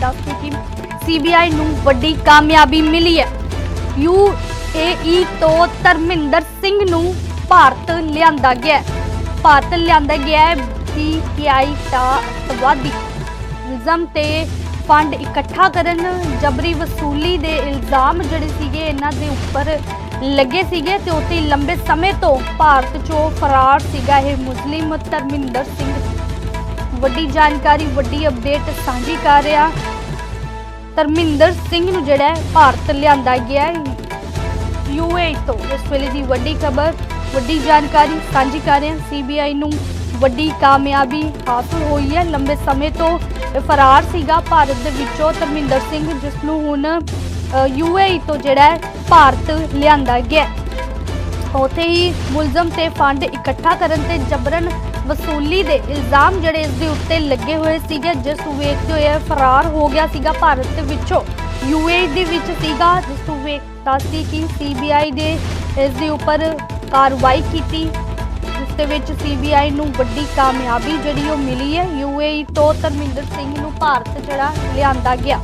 ਦੱਸਦੇ ਕਿ ਸੀਬੀਆਈ ਨੂੰ ਵੱਡੀ ਕਾਮਯਾਬੀ ਮਿਲੀ ਹੈ। ਯੂਏਈ ਤੋਂ ਧਰਮਿੰਦਰ ਸਿੰਘ ਨੂੰ ਭਾਰਤ ਲਿਆਂਦਾ ਗਿਆ ਹੈ। ਭਾਰਤ ਲਿਆਂਦਾ ਗਿਆ ਹੈ। ਪੀਕੀਆਈ ਦਾ ਅਤਵਾਦੀ ਇਲਜ਼ਾਮ ਤੇ ਫੰਡ ਇਕੱਠਾ ਕਰਨ, ਜਬਰੀ ਵਸੂਲੀ ਦੇ ਇਲਜ਼ਾਮ ਜਿਹੜੇ ਸੀਗੇ, ਇਹਨਾਂ ਦੇ ਉੱਪਰ ਲੱਗੇ ਸੀਗੇ ਤੇ ਉਤੇ ਲੰਬੇ ਸਮੇਂ ਤੋਂ ਭਾਰਤ ਚੋਂ ਫਰਾਰ ਸੀਗਾ ਇਹ ਮੁਸਲਿਮ ਧਰਮਿੰਦਰ ਸਿੰਘ। ਵੱਡੀ ਜਾਣਕਾਰੀ, ਵੱਡੀ ਅਪਡੇਟ ਸਾਂਝੀ ਕਰ ਰਿਹਾ ਧਰਮਿੰਦਰ ਸਿੰਘ ਨੂੰ ਜਿਹੜਾ ਭਾਰਤ ਲਿਆਂਦਾ ਗਿਆ ਹੈ। ਯੂਏ ਤੋਂ ਇਸ ਵੇਲੇ ਦੀ ਵੱਡੀ ਖਬਰ, ਵੱਡੀ ਜਾਣਕਾਰੀ ਸਾਂਝੀ ਕਰ ਰਹੇ ਹਾਂ। ਸੀਬੀਆਈ ਨੂੰ ਵੱਡੀ ਕਾਮਯਾਬੀ ਹਾਸਲ ਹੋਈ ਹੈ। ਲੰਬੇ ਸਮੇਂ ਤੋਂ ਫਰਾਰ ਸੀਗਾ ਭਾਰਤ ਦੇ ਵਿੱਚੋਂ ਧਰਮਿੰਦਰ ਸਿੰਘ, ਜਿਸ ਨੂੰ ਹੁਣ ਯੂਏਈ ਤੋਂ ਜਿਹੜਾ ਹੈ ਭਾਰਤ ਲਿਆਂਦਾ ਗਿਆ ਹੈ। ਉੱਥੇ ਹੀ ਮੁਲਜ਼ਮ ਤੇ ਫੰਡ ਇਕੱਠਾ ਕਰਨ ਤੇ ਜਬਰਨ ਵਸੂਲੀ ਦੇ ਇਲਜ਼ਾਮ ਜਿਹੜੇ ਇਸ ਦੇ ਉੱਤੇ ਲੱਗੇ ਹੋਏ ਸੀਗੇ, ਜਿਸ ਨੂੰ ਵੇਖਦੇ ਹੋਏ ਫਰਾਰ ਹੋ ਗਿਆ ਸੀਗਾ ਭਾਰਤ ਦੇ ਵਿੱਚੋਂ। ਯੂਏਈ ਦੇ ਵਿੱਚ ਸੀਗਾ, ਜਿਸ ਨੂੰ ਵੇਖਦਾ ਸੀ ਕਿ ਸੀਬੀਆਈ ਦੇ ਇਸ ਦੇ ਉੱਪਰ ਕਾਰਵਾਈ ਕੀਤੀ। ਜਿਸ ਦੇ ਵਿੱਚ ਸੀਬੀਆਈ ਨੂੰ ਵੱਡੀ ਕਾਮਯਾਬੀ ਜਿਹੜੀ ਉਹ ਮਿਲੀ ਹੈ। ਯੂਏਈ ਤੋਂ ਧਰਮਿੰਦਰ ਸਿੰਘ ਨੂੰ ਭਾਰਤ ਜਿਹੜਾ ਲਿਆਂਦਾ ਗਿਆ।